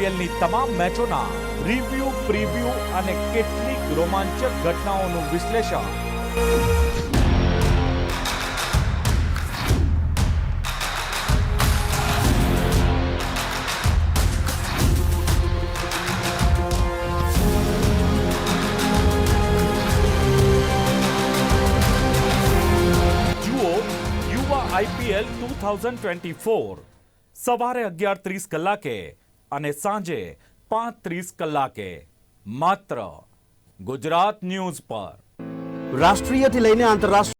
આઈપીએલની તમામ મેચોના review, preview અને કેટલીક રોમાંચક ઘટનાઓનું વિશ્લેષણ. IPL two thousand twenty four. સવારે અગિયાર ત્રીસ કલાકે અને સાંજે પાંચ ત્રીસ કલાકે માત્ર ગુજરાત ન્યૂઝ પર. રાષ્ટ્રીયથી લઈને આંતરરાષ્ટ્રીય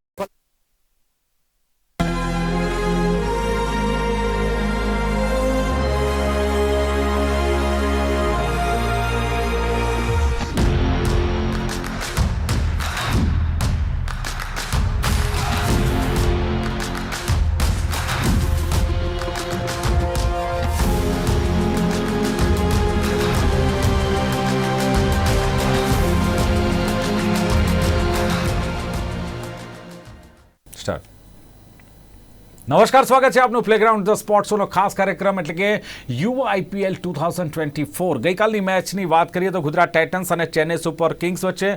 નમસ્કાર, સ્વાગત છે આપનું પ્લેગ્રાઉન્ડ ધ સ્પોર્ટ્સનો ખાસ કાર્યક્રમ એટલે કે યુવા IPL two thousand twenty four ગઈકાલની મેચની વાત કરીએ તો ગુજરાત ટાઇટન્સ અને ચેન્નઈ સુપર કિંગ્સ વચ્ચે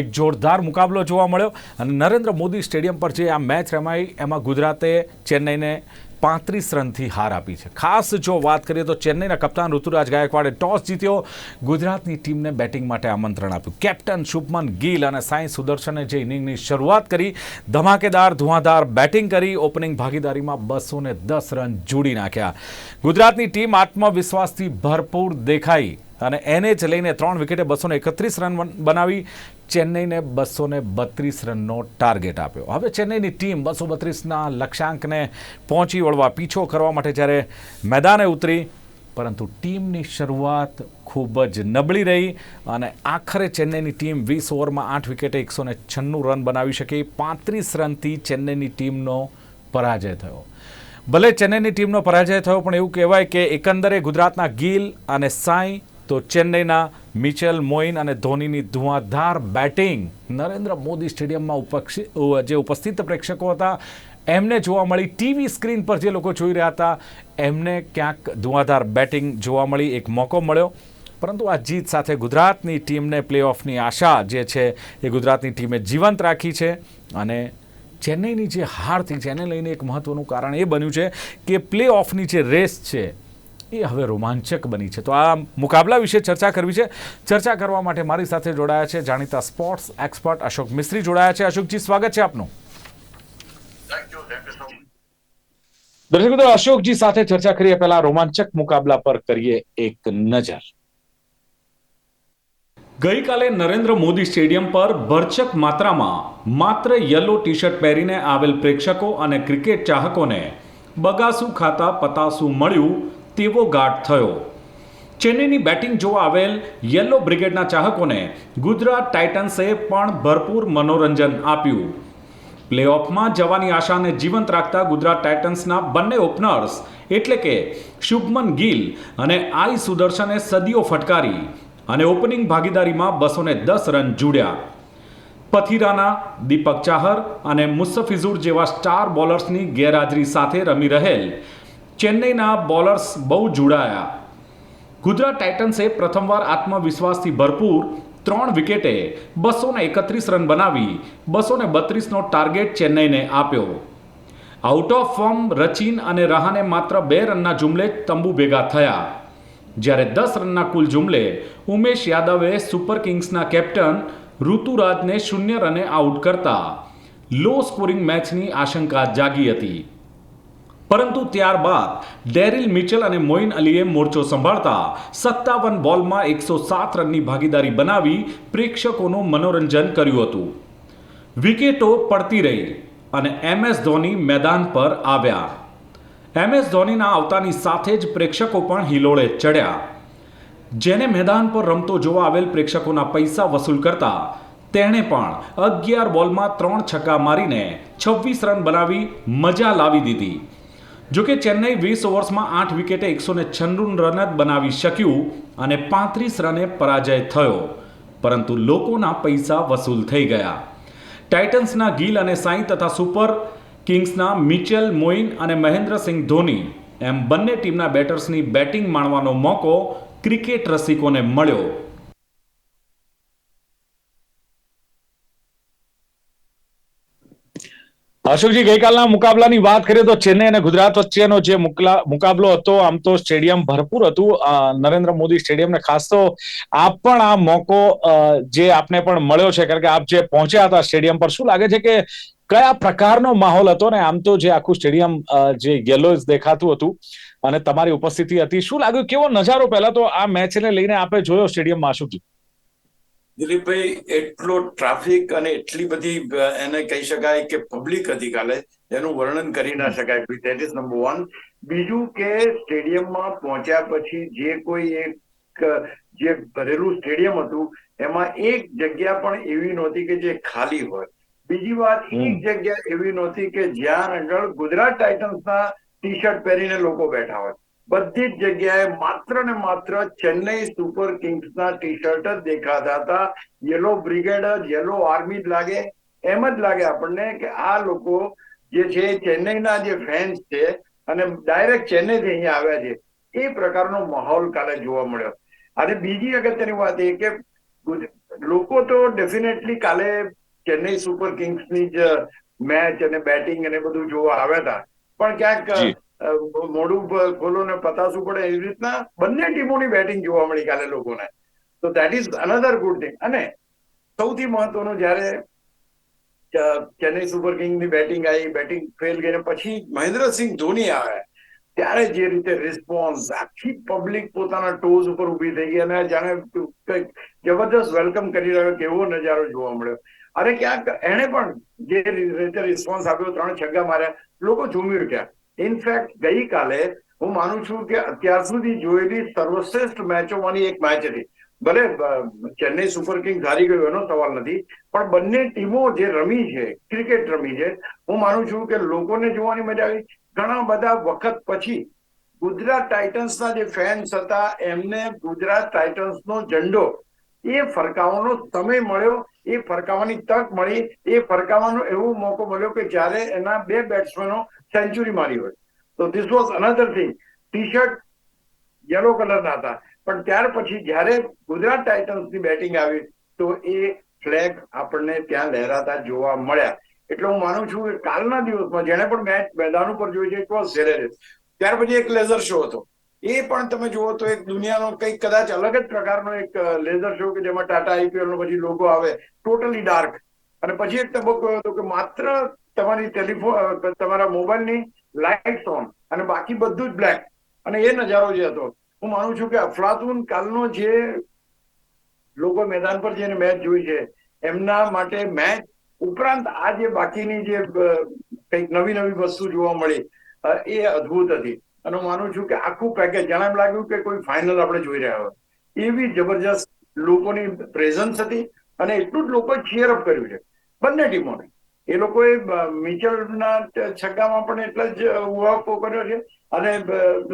એક જોરદાર મુકાબલો જોવા મળ્યો અને નરેન્દ્ર મોદી સ્ટેડિયમ પર જે આ મેચ રમાઈ, એમાં ગુજરાતે ચેન્નઈને પાંત્રીસ રનથી હાર આપી છે. ખાસ જો વાત કરીએ તો ચેન્નઈના કપ્તાન ઋતુરાજ ગાયકવાડે ટોસ જીત્યો. ગુજરાતની ટીમને બેટિંગ માટે આમંત્રણ આપ્યું. કેપ્ટન શુભમન ગિલ અને સાંઈ સુદર્શને જે ઇનિંગની શરૂઆત કરી, ધમાકેદાર ધુઆધાર બેટિંગ કરી, ઓપનિંગ ભાગીદારીમાં બસો દસ રન જોડી નાખ્યા. ગુજરાતની ટીમ આત્મવિશ્વાસથી ભરપૂર દેખાઈ અને એને જ લઈને ત્રણ વિકેટે બસો એકત્રીસ રન બનાવી. ચેન્નઈને બસો બત્રીસ રનનો ટાર્ગેટ આપ્યો. હવે ચેન્નઈની ટીમ બસો બત્રીસના લક્ષ્યાંકને પહોંચી વળવા પીછો કરવા માટે જ્યારે મેદાને ઉતરી, પરંતુ ટીમની શરૂઆત ખૂબ જ નબળી રહી અને આખરે ચેન્નઈની ટીમ વીસ ઓવરમાં આઠ વિકેટે એકસો છન્નું રન બનાવી શકી. પાંત્રીસ રનથી ચેન્નઈની ટીમનો પરાજય થયો. ભલે ચેન્નઈની ટીમનો પરાજય થયો, પણ એવું કહેવાય કે એકંદરે ગુજરાતના ગિલ અને સાંઈ તો ચેન્નઈના મિચેલ મોઇન અને ધોનીની ધુઆંધાર બેટિંગ નરેન્દ્ર મોદી સ્ટેડિયમમાં જે ઉપસ્થિત પ્રેક્ષકો હતા, એમને જોવા મળી ટીવી સ્ક્રીન પર જે લોકો જોઈ રહ્યા હતા, એમને ક્યાંક ધુઆંધાર બેટિંગ જોવા મળી, એક મોકો મળ્યો. પરંતુ આ જીત સાથે ગુજરાતની ટીમને પ્લેઓફની આશા જે છે, એ ગુજરાતની ટીમે જીવંત રાખી છે અને ચેન્નઈની જે હાર થઈ છે, એને લઈને એક મહત્ત્વનું કારણ એ બન્યું છે કે પ્લે ઓફની જે રેસ છે એ હવે રોમાંચક બની છે. તો આ મુકાબલા વિશે ચર્ચા કરવી છે. ચર્ચા કરવા માટે મારી સાથે જોડાયા છે જાણીતા સ્પોર્ટ્સ એક્સપર્ટ અશોક મિસ્ત્રી જોડાયા છે. અશોકજી સ્વાગત છે આપનું. દર્શક મિત્રો અશોકજી સાથે ચર્ચા કરીએ. પહેલા રોમાંચક મુકાબલા પર કરીએ એક નજર. ગઈકાલે નરેન્દ્ર મોદી સ્ટેડિયમ પર ભરચક માત્રામાં માત્ર યલો ટી શર્ટ પહેરીને આવેલ પ્રેક્ષકો અને ક્રિકેટ ચાહકોને બગાસું ખાતા પતાસું મળ્યું. તેવો ગાઢ થયો. ચેન્નઈની બેટિંગ જોવા આવેલ યલો બ્રિગેડના ચાહકોને ગુજરાત ટાઇટન્સે પણ ભરપૂર મનોરંજન આપ્યું. પ્લેઓફમાં જવાની આશાને જીવંત રાખતા ગુજરાત ટાઇટન્સના બંને ઓપનર્સ, એટલે કે શુભમન ગિલ અને આઈ સુદર્શને સદીઓ ફટકારી અને ઓપનિંગ ભાગીદારીમાં બસોને દસ રન જોડ્યા. પથિરાના દીપક ચાહર અને મુસ્તફિઝુર જેવા સ્ટાર બોલર્સની ગેરહાજરી સાથે રમી રહેલ ચેન્નઈના બોલર્સ બહુ જોડાયા. ગુજરાત ટાઇટન્સે પ્રથમવાર આત્મવિશ્વાસથી ભરપૂર ત્રણ વિકેટે બસો એકત્રીસ રન બનાવી બસો બત્રીસનો ટાર્ગેટ ચેન્નઈને આપ્યો. આઉટ ઓફ ફોર્મ રચિન અને રહાને માત્ર બે રનના જુમલે તંબુ ભેગા થયા. જ્યારે દસ રનના કુલ જુમલે ઉમેશ યાદવે સુપર કિંગ્સના કેપ્ટન ઋતુરાજને શૂન્ય રને આઉટ કરતા. લો સ્કોરિંગ મેચની આશંકા જાગી હતી. પરંતુ ત્યારબાદ ડેરિલ મિચેલ અને મોઇન અલીએ મોરચો સંભાળતા સત્તાવન બોલમાં એકસો સાત રનની ભાગીદારી બનાવી પ્રેક્ષકોનું મનોરંજન કર્યું હતું. વિકેટો પડતી રહી અને એમ એસ ધોની મેદાન પર આવ્યા. એમ એસ ધોનીના આવતાની સાથે જ પ્રેક્ષકો પણ હિલોળે ચડ્યા. જેને મેદાન પર રમતો જોવા આવેલ પ્રેક્ષકોના પૈસા વસૂલ કરતા તેણે પણ અગિયાર બોલમાં ત્રણ છક્કા મારીને છવ્વીસ રન બનાવી મજા લાવી દીધી. જોકે ચેન્નઈ વીસ ઓવર્સમાં આઠ વિકેટે એકસો ને છન્નું રન જ બનાવી શક્યું અને પાંત્રીસ રને પરાજય થયો. પરંતુ લોકોના પૈસા વસૂલ થઈ ગયા. ટાઇટન્સના ગિલ અને સાઈ તથા સુપર કિંગ્સના મિચેલ મોઇન અને મહેન્દ્રસિંહ ધોની એમ બંને ટીમના બેટર્સની બેટિંગ માણવાનો મોકો ક્રિકેટ રસિકોને મળ્યો. અશોકજી, ગઈકાલના મુકાબલાની વાત કરીએ તો ચેન્નઈ અને ગુજરાત વચ્ચેનો જે મુકાબલો હતો, આમ તો સ્ટેડિયમ ભરપૂર હતું. નરેન્દ્ર મોદી સ્ટેડિયમને ખાસ તો આપ પણ આ મોકો જે આપને પણ મળ્યો છે, કારણ કે આપ જે પહોંચ્યા હતા સ્ટેડિયમ પર, શું લાગે છે કે કયા પ્રકારનો માહોલ હતો ને આમ તો જે આખું સ્ટેડિયમ જે યલો દેખાતું હતું અને તમારી ઉપસ્થિતિ હતી? શું લાગ્યું? કેવો નજારો પહેલા તો આ મેચને લઈને આપે જોયો સ્ટેડિયમમાં, અશોકજી? દિલીપભાઈ એટલો ટ્રાફિક અને એટલી બધી એને કહી શકાય કે પબ્લિક હતી કાલે એનું વર્ણન કરી ના શકાય. દેટ ઇઝ નંબર વન બીજું કે સ્ટેડિયમમાં પહોંચ્યા પછી જે કોઈ એક જે ભરેલું સ્ટેડિયમ હતું એમાં એક જગ્યા પણ એવી નહોતી કે જે ખાલી હોય. બીજી વાત એક જગ્યા એવી નહોતી કે જ્યાં આગળ ગુજરાત ટાઇટન્સના ટી શર્ટ પહેરીને લોકો બેઠા હોય. બધી જ જગ્યાએ માત્ર ને માત્ર ચેન્નઈ સુપર કિંગ્સના ટી શર્ટ જ દેખાતા હતા. યલો બ્રિગેડ જ, યલો આર્મી જ લાગે. એમ જ લાગે આપણને કે આ લોકો જે છે ચેન્નઈના જે ફેન્સ છે અને ડાયરેક્ટ ચેન્નઈથી અહીંયા આવ્યા છે. એ પ્રકારનો માહોલ કાલે જોવા મળ્યો. અને બીજી અગત્યની વાત એ કે લોકો તો ડેફિનેટલી કાલે ચેન્નઈ સુપર કિંગ્સની જ મેચ અને બેટિંગ અને બધું જોવા આવ્યા હતા. પણ ક્યાંક બ- ખોલો ને પતાસું પડે એવી રીતના બંને ટીમોની બેટિંગ જોવા મળી કાલે લોકોને. તો that is another good thing અને સૌથી મહત્વનું જ્યારે ચેન્નઈ સુપર કિંગની બેટિંગ આવી, બેટિંગ ફેલ ગઈ ને પછી મહેન્દ્રસિંહ ધોની આવે, ત્યારે જે રીતે રિસ્પોન્સ આખી પબ્લિક પોતાના ટોઝ ઉપર ઊભી થઈ ગઈ અને જાણે કંઈક જબરદસ્ત વેલકમ કરી રહ્યો કેવો નજારો જોવા મળ્યો. અરે ક્યાંક એણે પણ જે રીતે રિસ્પોન્સ આપ્યો, ત્રણ છગ્ગા માર્યા, લોકો ઝૂમી ઉઠ્યા. ઇનફેક્ટ ગઈકાલે હું માનું છું કે અત્યાર સુધી જોયેલી સર્વશ્રેષ્ઠ મેચોમાંની એક મેચ હતી. ભલે ચેન્નઈ સુપર કિંગ હારી ગયું એનો સવાલ નથી, પણ બંને ટીમો જે રમી છે, ક્રિકેટ રમી છે, હું માનું છું કે લોકોને જોવાની મજા આવી. ઘણા બધા વખત પછી ગુજરાત ટાઇટન્સના જે ફેન્સ હતા, એમને ગુજરાત ટાઇટન્સનો ઝંડો, એ ફરકાવવાનો સમય મળ્યો, એ ફરકાવવાની તક મળી, એ ફરકાવવાનો એવો મોકો મળ્યો કે જ્યારે એના બે બેટ્સમેનો સેન્ચુરી મારી હોય. તો this was another thing T shirt yellow કલરના હતા. પણ ત્યાર પછી જ્યારે ગુજરાત ટાઇટન્સની બેટિંગ આવી, તો એ ફ્લેગ આપણને ત્યાં લહેરાતા જોવા મળ્યા. એટલે હું માનું છું કે કાલના દિવસમાં જેણે પણ મેચ મેદાન ઉપર જોઈ છે ઇટ વોઝ સેરેરિસ ત્યાર પછી એક લેઝર શો હતો. એ પણ તમે જુઓ તો એક દુનિયાનો કંઈક કદાચ અલગ જ પ્રકારનો એક લેઝર શો કે જેમાં ટાટા આઈપીએલ નો પછી લોગો આવે. ટોટલી ડાર્ક અને પછી એક તબક્કો હતો કે માત્ર તમારી ટેલિફોન તમારા મોબાઈલની લાઇટ્સ ઓન અને બાકી બધું જ બ્લેક અને એ નજારો જે હતો, હું માનું છું કે અફલાતુન કાલનો જે લોકો મેદાન પર જેને મેચ જોઈ છે, એમના માટે મેચ ઉપરાંત આ જે બાકીની જે કંઈક નવી નવી વસ્તુ જોવા મળી એ અદ્ભુત હતી. અને હું માનું છું કે આખું પેકેજ જાણે એમ લાગ્યું કે કોઈ ફાઇનલ આપણે જોઈ રહ્યા હોય. એવી જબરજસ્ત લોકોની પ્રેઝન્સ હતી અને એટલું જ લોકોએ ચીયરઅપ કર્યું છે. બંને ટીમોને. એ લોકોએ અ, મિચેલના છગ્ગામાં પણ એટલા જ ઉહાપો કર્યો છે અને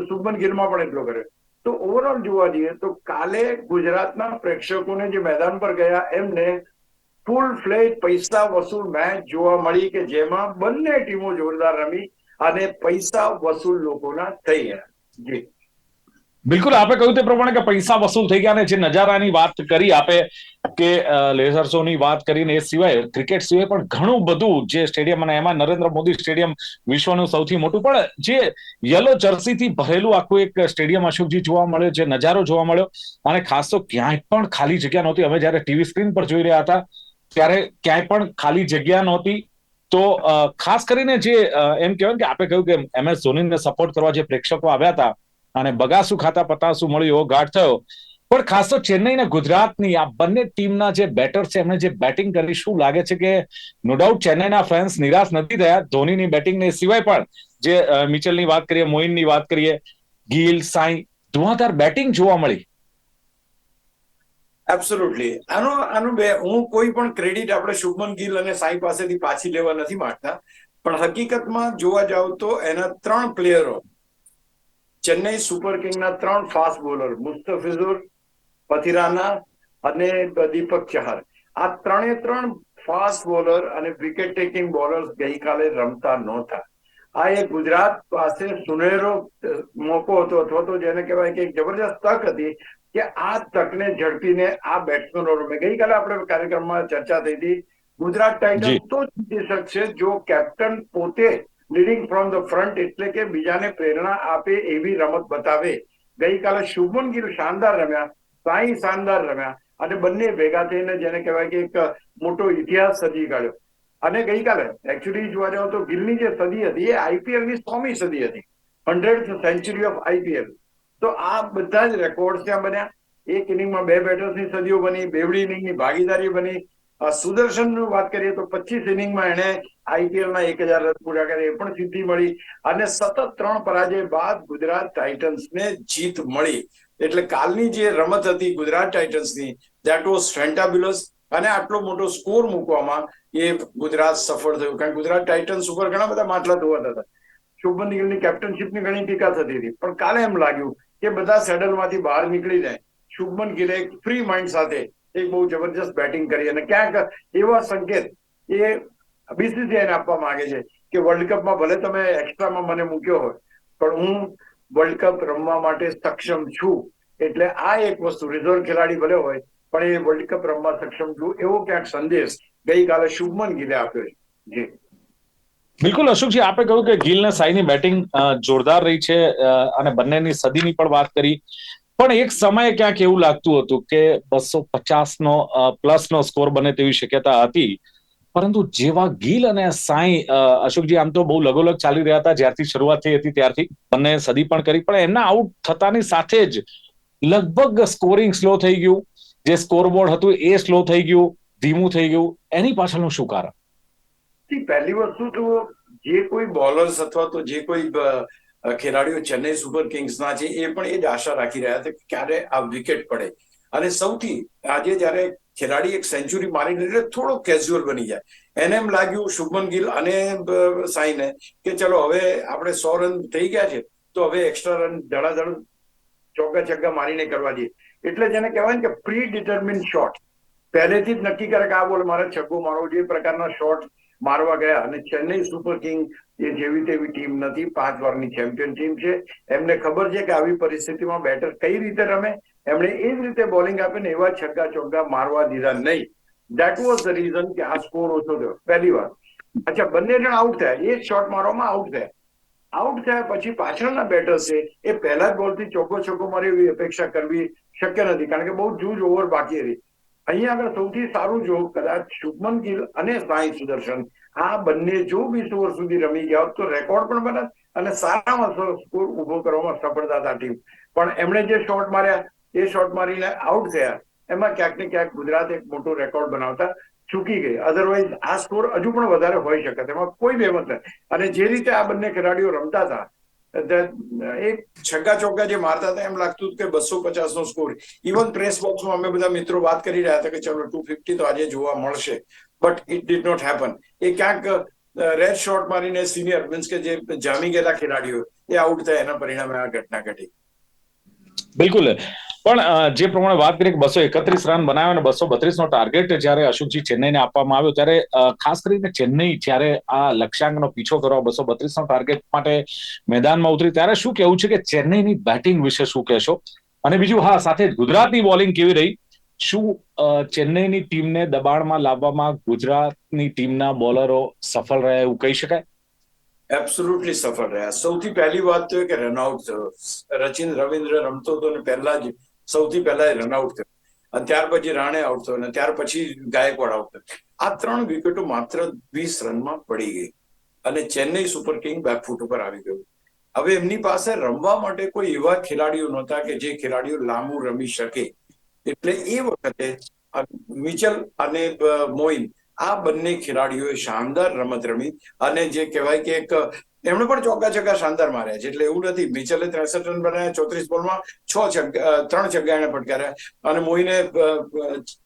શુભમન ગિલમાં પણ એટલો કર્યો. તો ઓવરઓલ જોવા જઈએ તો કાલે ગુજરાતના પ્રેક્ષકોને જે મેદાન પર ગયા એમને ફૂલ ફ્લેજ પૈસા વસૂલ મેચ જોવા મળી કે જેમાં બંને ટીમો જોરદાર રમી અને પૈસા વસૂલ લોકોના થઈ ગયા જી. બિલકુલ, આપે કહ્યું તે પ્રમાણે કે પૈસા વસૂલ થઈ ગયા અને જે નજારાની વાત કરી, આપે કે લેઝર શોની વાત કરીને એ સિવાય ક્રિકેટ સિવાય પણ ઘણું બધું જે સ્ટેડિયમ અને એમાં નરેન્દ્ર મોદી સ્ટેડિયમ વિશ્વનું સૌથી મોટું, પણ જે યલો જર્સીથી ભરેલું આખું એક સ્ટેડિયમ અશોકજી જોવા મળ્યો, જે નજારો જોવા મળ્યો, અને ખાસ તો ક્યાંય પણ ખાલી જગ્યા નહોતી. અમે જ્યારે ટીવી સ્ક્રીન પર જોઈ રહ્યા હતા, ત્યારે ક્યાંય પણ ખાલી જગ્યા નહોતી. તો ખાસ કરીને જે એમ કહેવાય કે આપે કહ્યું કે એમ એસ ધોનીને સપોર્ટ કરવા જે પ્રેક્ષકો આવ્યા હતા અને બગાસુ ખાતા પતાસુ મળ્યું ઘાટ થયો. પણ ખાસ તો ચેન્નઈ અને ગુજરાતની આ બંને ટીમના જે બેટર છે, એમણે જે બેટિંગ કરી, શું લાગે છે કે નો ડાઉટ ચેન્નઈના ફેન્સ નિરાશ નથી થયા ધોનીની બેટિંગને સિવાય પણ જે મિચલની વાત કરીએ મોઇનની વાત કરીએ, ગિલ, સાઈ ધુઆધાર બેટિંગ જોવા મળી. એબ્સોલ્યુટલી આનો આનો બે, હું કોઈ પણ ક્રેડિટ આપણે શુભમન ગિલ અને સાઈ પાસેથી પાછી લેવા નથી માંગતા. પણ હકીકતમાં જોવા જાવ તો એના ત્રણ પ્લેયરો ચેન્નઈ સુપર કિંગના ત્રણ ફાસ્ટ બોલર મુસ્તફિઝુર પથિરાના અને દીપક ચહર. આ ત્રણે ત્રણ ફાસ્ટ બોલર અને વિકેટ ટેકિંગ બોલર્સ ગઈકાલે રમતા નહોતા. આ એક ગુજરાત પાસે સુનેરો મોકો હતો અથવા તો જેને કહેવાય કે એક જબરજસ્ત તક હતી કે આ તકને ઝડપીને આ બેટ્સમેનો રમે. ગઈકાલે આપણે કાર્યક્રમમાં ચર્ચા થઈ હતી. ગુજરાત. ટાઇટન્સ તો જીતી શકશે જો કેપ્ટન પોતે લીડિંગ ફ્રોમ ધ ફ્રન્ટ એટલે કે બીજાને પ્રેરણા આપે એવી રમત બતાવે. ગઈકાલે શુભમન ગિલ શાનદાર રમ્યા, સાંઈ શાનદાર રમ્યા અને બંને ભેગા થઈને જેને કહેવાય કે એક મોટો ઇતિહાસ સજી કાઢ્યો. અને ગઈકાલે એકચ્યુઅલી જોવા જાવ તો ગિલની જે સદી હતી એ આઈપીએલની સોમી સદી હતી. હંડ્રેડ સેન્ચુરી ઓફ આઈપીએલ તો આ બધા જ રેકોર્ડ ત્યાં બન્યા. એક ઇનિંગમાં બે બેટર્સની સદીઓ બની, બેવડી ઇનિંગની ભાગીદારી બની. સુદર્શનની વાત કરીએ તો પચીસ ઇનિંગમાં એણે આઈપીએલ ના એક હજાર રન પૂરા કરે એ પણ સિદ્ધિ મળી અને સતત ત્રણ પરાજય બાદ ગુજરાત ટાઇટન્સને જીત મળી. એટલે કાલની જે રમત હતી ગુજરાત ટાઇટન્સની દેટ વોઝ ફેન્ટાબ્યુલસ અને આટલો મોટો સ્કોર મૂકવામાં એ ગુજરાત સફળ થયું. કારણ કે ગુજરાત ટાઇટન્સ ઉપર ઘણા બધા માટલા ધોવાતા હતા. શુભમન ગિલની કેપ્ટનશીપની ઘણી ટીકા થતી હતી. પણ કાલે એમ લાગ્યું કે બધા સેડલમાંથી બહાર નીકળી જાય. શુભમન ગિલે એક ફ્રી માઇન્ડ સાથે એક બહુ જબરજસ્ત બેટિંગ કરી અને ક્યાંક એવા સંકેત એ બીસીસીઆઈને આપવા માંગે છે કે વર્લ્ડ કપમાં ભલે તમે એક્સ્ટ્રામાં મને મૂક્યો હોય, પણ હું વર્લ્ડ કપ રમવા માટે સક્ષમ છું. એટલે આ એક વસ્તુ રિઝર્વ ખેલાડી ભલે હોય, પણ એ વર્લ્ડ કપ રમવા સક્ષમ છું, એવો ક્યાંક સંદેશ ગઈકાલે શુભમન ગીલે આપ્યો છે. જી. બિલકુલ અશોકજી, આપે કહ્યું કે ગિલ ને સાઈની બેટિંગ જોરદાર રહી છે અને બંનેની સદીની પણ વાત કરી. પણ એક સમયે ક્યાંક એવું લાગતું હતું કે બસો પચાસ નો પ્લસ નો સ્કોર બને તેવી શક્યતા હતી. પરંતુ જેવા ગીલ અને સાંઈ અશોકજી, આમ તો બહુ લગોલગ ચાલી રહ્યા હતા. જ્યારથી શરૂઆત થઈ હતી, ત્યારથી બંને સદી પણ કરી. પણ એમના આઉટ થતાની સાથે જ લગભગ સ્કોરિંગ સ્લો થઈ ગયું. જે સ્કોરબોર્ડ હતું એ સ્લો થઈ ગયું, ધીમું થઈ ગયું. એની પાછળનું શું કારણ? પહેલી વસ્તુ તો જે કોઈ બોલર્સ અથવા તો જે કોઈ ખેલાડીઓ ચેન્નઈ સુપર કિંગ્સના છે, એ પણ એ જ આશા રાખી રહ્યા હતા કે ક્યારે આ વિકેટ પડે. અને સૌથી આજે જ્યારે ખેલાડી એક સેન્ચુરી મારીને એટલે થોડો કેઝ્યુઅલ બની જાય. એને એમ લાગ્યું, શુભમન ગિલ અને સાઈને કે ચલો હવે આપણે સો રન થઈ ગયા છે, તો હવે એક્સ્ટ્રા રન ધડાધડ ચોગ્ગા છગ્ગા મારીને કરવા દઈએ. એટલે જેને કહેવાય ને કે પ્રી ડિટર્મિન શોટ પહેલેથી જ નક્કી કરે કે આ બોલ મારે છગ્ગો મારવો જોઈએ પ્રકારના શોટ મારવા ગયા અને ચેન્નઈ સુપર કિંગ એ જેવી તેવી ટીમ નથી, પાંચ વારની ચેમ્પિયન ટીમ છે. એમને ખબર છે કે આવી પરિસ્થિતિમાં બેટર કઈ રીતે રમે? એમણે એ જ રીતે બોલિંગ આપીને એવા છગ્ગા ચોગ્ગા મારવા દીધા નહીં. દેટ વોઝ ધ રીઝન કે આ સ્કોર ઓછો થયો. પહેલી વાર અચ્છા, બંને જણ આઉટ થયા. એ શોટ મારવામાં આઉટ થયા. આઉટ થયા પછી પાછળના બેટર છે, એ પહેલા જ બોલથી ચોખ્ખો ચોખ્ખો મારે એવી અપેક્ષા કરવી શક્ય નથી. કારણ કે બહુ જૂજ ઓવર બાકી હતી અહીંયા આગળ સૌથી સારું જોગ કદાચ શુભમન ગિલ અને સાંઈ સુદર્શન, આ બંને જો વીસ ઓવર સુધી રમી ગયા તો રેકોર્ડ પણ બને અને સારામાં સારો સ્કોર ઊભો કરવામાં સફળતા હતા ટીમ પણ એમણે જે શોટ માર્યા, એ શોટ મારીને આઉટ થયા. એમાં ક્યાંક ને ક્યાંક ગુજરાત એક મોટો રેકોર્ડ બનાવતા ચૂકી ગઈ અધરવાઇઝ આ સ્કોર હજુ પણ વધારે હોઈ શકે. એમાં કોઈ બેમત નથી. અને જે રીતે આ બંને ખેલાડીઓ રમતા હતા એક છગ્ગા ચોગ્ગા જે મારતા હતા, એમ લાગતું કે બસો પચાસ નો સ્કોર ઇવન પ્રેસ બોક્સમાં અમે બધા મિત્રો વાત કરી રહ્યા હતા કે ચલો ટુ ફિફ્ટી તો આજે જોવા મળશે. But it did not happen એ ક્યાંક રેડ શોટ મારીને સિનિયર મીન્સ કે જે જામી ગયેલા ખેલાડીઓ, એ આઉટ થયા. એના પરિણામે આ ઘટના ઘટી. બિલકુલ. પણ જે પ્રમાણે વાત કરી બસો એકત્રીસ રન બનાવ્યો અને બસો બત્રીસ નો ટાર્ગેટ જ્યારે અશોકજી ચેન્નઈને આપવામાં આવ્યો, ત્યારે ખાસ કરીને ચેન્નઈ જ્યારે આ લક્ષ્યાંકનો પીછો કરવા બસો બત્રીસ નો ટાર્ગેટ માટે મેદાનમાં ઉતરી, ત્યારે શું કેવું છે કે ચેન્નઈની બેટિંગ વિશે શું કહેશો? અને બીજું, હા, સાથે ગુજરાતની બોલિંગ કેવી રહી? શું ચેન્નઈની ટીમને દબાણમાં લાવવામાં ગુજરાતની ટીમના બોલરો સફળ રહ્યા એવું કહી શકાય? એબ્સોલ્યુટલી સફળ રહ્યા. સૌથી પહેલી વાત તો કે રનઆઉટ થયો રચિન રવિન્દ્ર રમતો હતો ને પહેલા જ સૌથી પહેલા એ રનઆઉટ થયો. અને ત્યાર પછી રાણે આઉટ થયો અને ત્યાર પછી ગાયકવાડ આઉટ થયો. આ ત્રણ વિકેટો માત્ર વીસ રનમાં પડી ગઈ. અને ચેન્નઈ સુપર કિંગ બેકફૂટ ઉપર આવી ગયું. હવે એમની પાસે રમવા માટે કોઈ એવા ખેલાડીઓ નહોતા કે જે ખેલાડીઓ લાંબુ રમી શકે. એટલે એ વખતે મિચલ અને મોઇન આ બંને ખેલાડીઓએ શાનદાર રમત રમી અને જે કહેવાય કે એક એમણે પણ ચોગ્ગા છગ્ગા શાનદાર માર્યા છે. એટલે એવું નથી મિચલે ત્રેસઠ રન બનાવ્યા ચોત્રીસ બોલમાં છ છગ્ગા ત્રણ છગ્ગા એને ફટકાર્યા અને અ,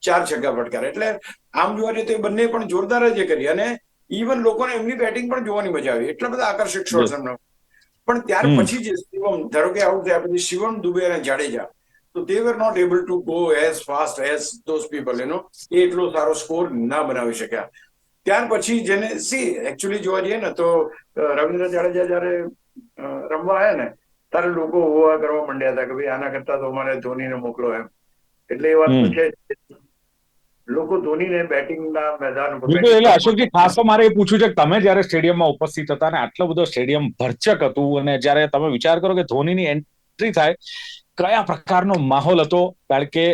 ચાર છગ્ગા ફટકાર્યા. એટલે આમ જોવા જઈએ તો એ બંને પણ જોરદાર જ કરી અને ઇવન લોકોને એમની બેટિંગ પણ જોવાની મજા આવી. એટલા બધા આકર્ષક શોટ્સ એમના. પણ ત્યાર પછી જે શિવમ ધારો કે આઉટ થયા પછી શિવમ દુબે અને જાડેજા તો they were not able to go as fast as those people એનો એ એટલો સારો સ્કોર ના બનાવી શક્યા. ત્યાર પછી જેને સી એકચ્યુઅલી જોવા જઈએ ને તો રવિન્દ્ર જાડેજા જયારે રમવા આવ્યા ને ત્યારે લોકો હોવા કરવા માંડ્યા હતા કે ભાઈ આના કરતા તો અમારે ધોનીને મોકલો એમ. એટલે એ વાત તો છે લોકો ધોનીને બેટિંગના મેદાન બિલકુલ એટલે અશોકજી ખાસ તો મારે એ પૂછ્યું છે કે તમે જ્યારે સ્ટેડિયમમાં ઉપસ્થિત હતા અને આટલો બધો સ્ટેડિયમ ભરચક હતું અને જ્યારે તમે વિચાર કરો કે ધોનીની એન્ટ્રી થાય કયા પ્રકારનો માહોલ હતો? કારણ કે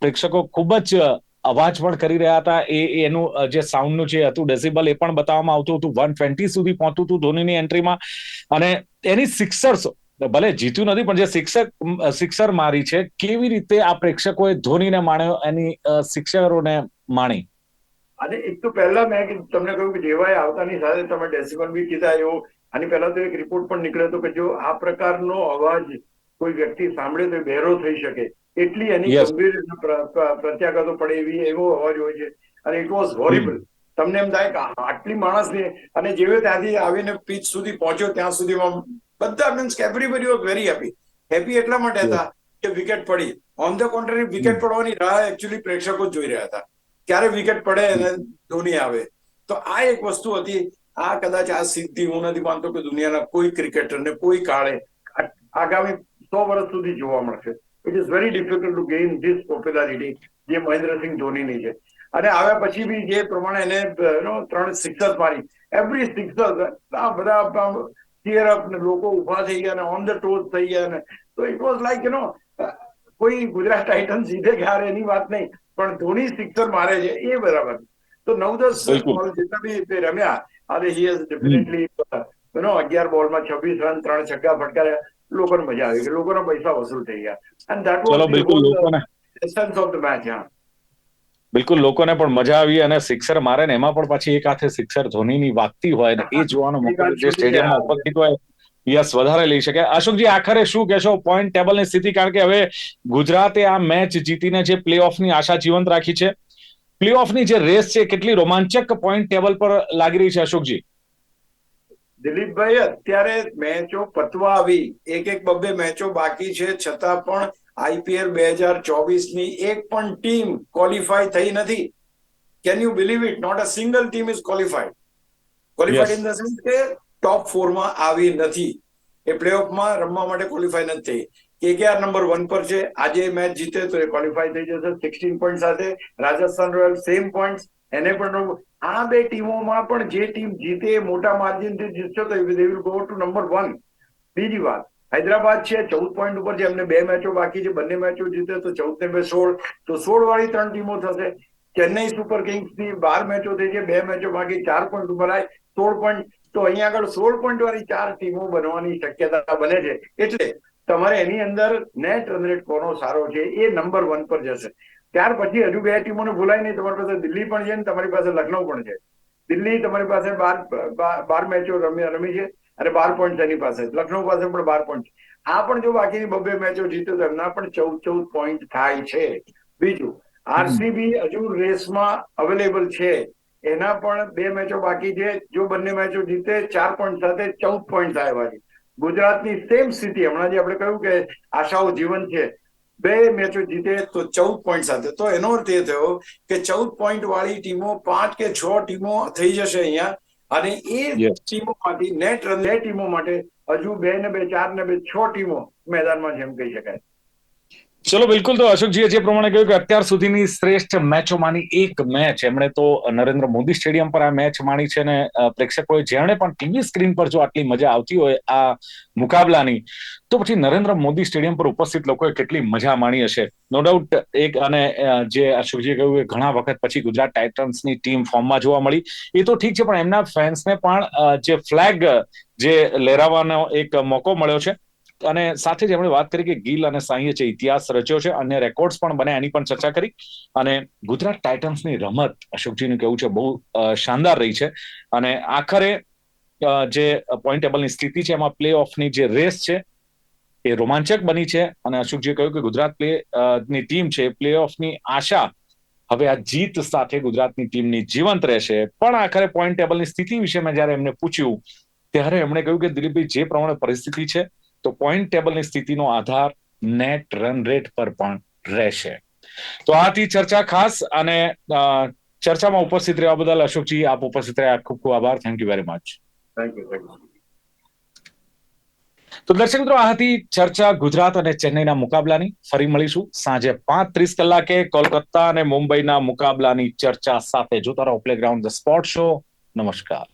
પ્રેક્ષકો ખૂબ જ અવાજ પણ કરી રહ્યા હતા. એ એનું જે સાઉન્ડનું જે હતું ડેસિબલ એ પણ બતાવવામાં આવતું હતું. વન ટ્વેન્ટી સુધી પહોંચતું હતું ધોનીની એન્ટ્રીમાં અને એની સિક્સર્સ ભલે જીત્યું નથી, પણ જે સિક્સર સિક્સર મારી છે, કેવી રીતે આ પ્રેક્ષકોએ ધોનીને માણ્યો, એની શિક્ષકોને માણી? અને એક તો પહેલા મેં તમને કહ્યું કે જેવાય આવતાની સાથે તમે ડેસિબલ બી કીધા, એવું. આની પહેલા તો એક રિપોર્ટ પણ નીકળ્યો હતો કે જો આ પ્રકારનો અવાજ કોઈ વ્યક્તિ સાંભળે તો બહેરો થઈ શકે. એટલી એની ગંભીર પ્ર- પ્ર- પ્રત્યાઘાતો પડે એવી એવો અવાજ હોય છે. અને ઇટ વોઝ હોરિબલ તમને એમ થાય કે આટલી માણસને અને જેવે ત્યાંથી આવીને પીચ સુધી પહોંચ્યો ત્યાં સુધીમાં બધા means everybody was very happy happy એટલા માટે હતા કે વિકેટ પડી. ઓન ધ કોન્ટ્રી વિકેટ પડવાની રાહ એકચ્યુઅલી પ્રેક્ષકો જ જોઈ રહ્યા હતા. ક્યારે વિકેટ પડે અને ધોની આવે. તો આ એક વસ્તુ હતી. આ કદાચ આ સિદ્ધિ હું નથી માનતો કે દુનિયાના કોઈ ક્રિકેટરને કોઈ કાળે આગામી સો વર્ષ સુધી જોવા મળશે it is very difficult to gain this popularity જે મહેન્દ્રસિંહ ધોનીની છે. અને આવ્યા પછી બી જે પ્રમાણે એને ત્રણ સિક્સર મારી. એવરી સિક્સર આ બધા ટીયર અપ ને લોકો ઊભા થઈ ગયા ને ઓન ધ ટોચ થઈ ગયા ને તો it was like you know કોઈ ગુજરાત ટાઇટન સીધે ગયા એની વાત નહીં. પણ ધોની સિક્સર મારે છે એ બરાબર. તો નવ દસ જેટલા બી રમ્યા અને he has definitely you know અગિયાર બોલમાં છવ્વીસ રન ત્રણ છગ્ગા ફટકાર્યા. લોકોને મજા આવી ગઈ લોકોના પૈસા વસૂલ થઈ ગયા અને ધેટ ચલો બિલકુલ લોકોને એસન્સ ઓફ ધ મેચ હા બિલકુલ લોકોને પણ મજા આવી અને સિક્સર મારે ને એમાં પણ પાછી એક હાથે સિક્સર ધોનીની વાગતી હોય ને એ જોવાનો મોકો જે સ્ટેડિયમમાં ઉપસ્થિત હોય યસ વધારે લઈ શકે અશોકજી આખરે શું કહેશો પોઈન્ટ ટેબલની સ્થિતિ કારણ કે હવે ગુજરાતે આ મેચ જીતીને જે પ્લે ઓફની આશા જીવંત રાખી છે પ્લે ઓફની જે રેસ છે કેટલી રોમાંચક પોઈન્ટ ટેબલ પર લાગી રહી છે અશોકજી દિલીપભાઈ અત્યારે મેચો પતવા આવી એક એક બબ્બે મેચો બાકી છે છતાં પણ આઈપીએલ બે હજાર ચોવીસની એક પણ ટીમ ક્વોલિફાય થઈ નથી. Can you believe it not a single team is qualified qualified. In the sense કે ટોપ ફોરમાં આવી નથી. એ પ્લેઓફમાં રમવા માટે ક્વોલિફાય નથી થઈ. કેકેઆર નંબર વન પર છે. આજે મેચ જીતે તો એ ક્વોલિફાય થઈ જશે. સિક્સટીન પોઈન્ટ સાથે રાજસ્થાન રોયલ સેમ પોઈન્ટ એને પણ. આ બે ટીમોમાં પણ જે ટીમ જીતે, મોટા માર્જિનથી જીતશે તો they will go to number one બીજી વાત, હૈદરાબાદ છે, ચૌદ પોઈન્ટ ઉપર છે, એમને બે મેચો બાકી છે, બંને મેચો જીતે તો ચૌદ ને બે સોળ. તો સોળ વાળી ત્રણ ટીમો થશે. ચેન્નઈ સુપર કિંગ્સની બાર મેચો થઈ છે, બે મેચો બાકી, ચાર પોઈન્ટ ઉપર આવી સોળ પોઈન્ટ તો અહીંયા આગળ સોળ પોઈન્ટ વાળી ચાર ટીમો બનવાની શક્યતા બને છે. એટલે તમારે એની અંદર નેટ રન રેટ કોનો સારો છે, એ નંબર વન પર જશે. ત્યાર પછી હજુ બે ટીમોને ભૂલાય નહીં. તમારી પાસે દિલ્હી પણ છે ને તમારી પાસે લખનૌ પણ છે. દિલ્હી તમારી પાસે બાર, બાર- મેચો રમી રમી છે અને બાર પોઈન્ટ એની પાસે લખનૌ પાસે પણ બાર પોઈન્ટ આ પણ જો બાકીની બબ્બે મેચો જીતે તો એમના પણ ચૌદ ચૌદ પોઈન્ટ થાય છે. બીજું, આરસીબી હજુ રેસમાં અવેલેબલ છે. એના પણ બે મેચો બાકી છે. જો બંને મેચો જીતે, ચાર પોઈન્ટ સાથે ચૌદ પોઈન્ટ થાય છે ગુજરાતની સેમ સ્થિતિ હમણાં જે આપણે કહ્યું કે આશાઓ જીવન છે બે મેચો જીતે તો ચૌદ પોઈન્ટ સાથે. તો એનો અર્થ એ થયો કે ચૌદ પોઈન્ટ વાળી ટીમો પાંચ કે છ ટીમો થઈ જશે અહીંયા. અને એ ટીમો માંથી નેટ રન બે ટીમો માટે હજુ બે ને બે ચાર ને બે છ ટીમો મેદાનમાં જેમ કહી શકાય. ચલો, બિલકુલ તો અશોકજીએ જે પ્રમાણે કહ્યું કે અત્યાર સુધીની શ્રેષ્ઠ મેચોમાંની એક મેચ, એમણે તો નરેન્દ્ર મોદી સ્ટેડિયમ પર આ મેચ માણી છે ને પ્રેક્ષકોએ જેણે પણ ટીવી સ્ક્રીન પર જો આટલી મજા આવતી હોય આ મુકાબલાની, તો પછી નરેન્દ્ર મોદી સ્ટેડિયમ પર ઉપસ્થિત લોકોએ કેટલી મજા માણી હશે? નો ડાઉટ એક અને જે અશોકજીએ કહ્યું કે ઘણા વખત પછી ગુજરાત ટાઇટન્સની ટીમ ફોર્મમાં જોવા મળી, એ તો ઠીક છે, પણ એમના ફેન્સને પણ જે ફ્લેગ, જે લહેરાવવાનો એક મોકો મળ્યો છે અને સાથે જ એમણે વાત કરી કે ગિલ અને સાંઈએ જે ઇતિહાસ રચ્યો છે, અન્ય રેકોર્ડ્સ પણ બને એની પણ ચર્ચા કરી. અને ગુજરાત ટાઇટન્સની રમત, અશોકજીનું કહેવું છે, બહુ શાનદાર રહી છે. અને આખરે જે પોઈન્ટ ટેબલની સ્થિતિ છે, એમાં પ્લે ઓફની જે રેસ છે, એ રોમાંચક બની છે. અને અશોકજીએ કહ્યું કે ગુજરાત પ્લે ની ટીમ છે પ્લે ઓફની આશા હવે આ જીત સાથે ગુજરાતની ટીમની જીવંત રહેશે. પણ આખરે પોઈન્ટ ટેબલની સ્થિતિ વિશે મેં જ્યારે એમને પૂછ્યું, ત્યારે એમણે કહ્યું કે દિલીપભાઈ, જે પ્રમાણે પરિસ્થિતિ છે તો પોઈન્ટ ટેબલની સ્થિતિનો આધાર નેટ રન રેટ પર પણ રહેશે. તો આ હતી ચર્ચા ખાસ અને ચર્ચામાં ઉપસ્થિત રહેવા બદલ અશોકજી આપ ઉપસ્થિત રહ્યા. ખૂબ ખૂબ આભાર. Thank you very much thank you તો દર્શક મિત્રો આ હતી ચર્ચા ગુજરાત અને ચેન્નઈના મુકાબલાની ફરી મળીશું સાંજે પાંચ ત્રીસ કલાકે કોલકાતા અને મુંબઈના મુકાબલાની ચર્ચા સાથે. જોતા રહો પ્લેગ્રાઉન્ડ ધ સ્પોર્ટ શો નમસ્કાર.